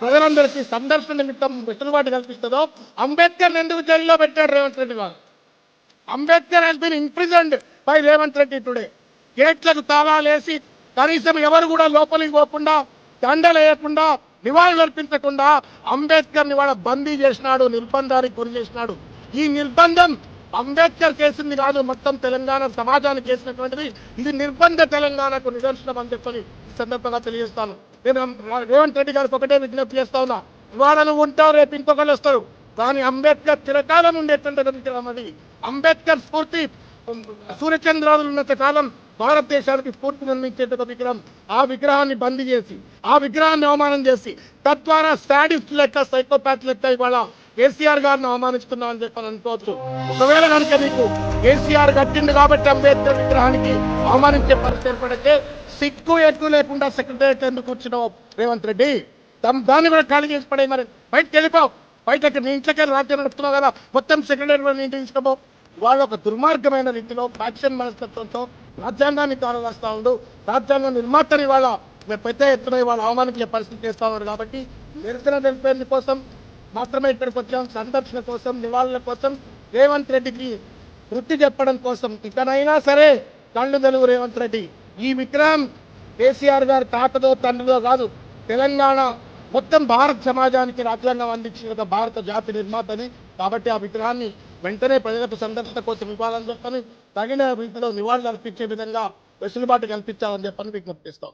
ప్రజలందరికీ సందర్శన నిమిత్తం వెసులుబాటు కల్పిస్తుందో అంబేద్కర్ ఎందుకు జైల్లో పెట్టాడు Revanth Reddy garu Ambedkar has been imprisoned by Revanth Reddy today గేట్లకు తాళాలేసి కనీసం ఎవరు కూడా లోపలికి పోకుండా దండలు వేయకుండా నివాళులు అర్పించకుండా అంబేద్కర్ని వాళ్ళ బందీ చేసినాడు నిర్బంధానికి గురి చేసినాడు. ఈ నిర్బంధం అంబేద్కర్ చేసింది కాదు మొత్తం తెలంగాణ సమాజానికి చేసినటువంటిది. ఇది నిర్బంధ తెలంగాణకు నిదర్శనం అని చెప్పని ఈ సందర్భంగా తెలియజేస్తాను. నేను రేవంత్ రెడ్డి గారికి ఒకటే విజ్ఞప్తి చేస్తా ఉన్నా. ఇవాళ ఉంటారు రేపు ఇంకొకళ్ళు వస్తారు. కానీ అంబేద్కర్ చిరకాలం ఉండేటువంటి అది. అంబేద్కర్ స్ఫూర్తి సూర్యచంద్రాలు ఉన్నంత కాలం భారతదేశానికి స్ఫూర్తి నిర్మించేట ఒక విగ్రహం. ఆ విగ్రహాన్ని బందీ చేసి ఆ విగ్రహాన్ని అవమానం చేసి తద్వారా స్టాడిస్ట్ లెక్క సైకోపాత్ లెక్క ఇవాళ కేసీఆర్ గారిని అవమానిస్తున్నామని చెప్పని అనుకోవచ్చు. ఒకవేళ కనుక నీకు కేసీఆర్ కట్టిండు కాబట్టి అంబేద్కర్ విగ్రహానికి అవమానించే పరిస్థితి ఏర్పడితే సిగ్గు ఎక్కువ లేకుండా సెక్రటరీ ఎందుకు వచ్చినావు రేవంత్ రెడ్డి తమ దాన్ని కూడా ఖాళీ చేసి పడే మరి. బయటకు వెళ్ళిపోవు బయటకి నీ ఇంట్లోకి రాజ్యం నడుపుతున్నావు కదా. మొత్తం సెక్రటరీ కూడా ఇంటికి తీసుకోబో వాళ్ళు ఒక దుర్మార్గమైన రీతిలో ఫ్యాక్షన్ మనస్తత్వంతో రాజ్యాంగాన్ని కాలరాస్తా ఉండు. రాజ్యాంగ నిర్మాతని వాళ్ళ పెద్ద ఎత్తున ఇవాళ అవమానించే పరిస్థితి చేస్తా ఉన్నారు కాబట్టి నిరసన తెలిపేందు కోసం మాత్రమే ఇక్కడికి వచ్చాం. సందర్శన కోసం నివాళుల కోసం రేవంత్ రెడ్డికి వృత్తి చెప్పడం కోసం. ఇకనైనా సరే కళ్ళు తెలుగు రేవంత్ రెడ్డి. ఈ విక్రమ్ కేసీఆర్ గారి తాతదో తండ్రిదో కాదు తెలంగాణ మొత్తం భారత సమాజానికి రాజ్యాంగం అందించిన ఒక భారత జాతి నిర్మాతని కాబట్టి ఆ విగ్రహాన్ని వెంటనే ప్రజలకు సందర్శన కోసం ఇవ్వాలని చెప్పని తగిన రీతిలో నివాళులు అర్పించే విధంగా వెసులుబాటు కల్పించాలని చెప్పని విజ్ఞప్తిస్తాం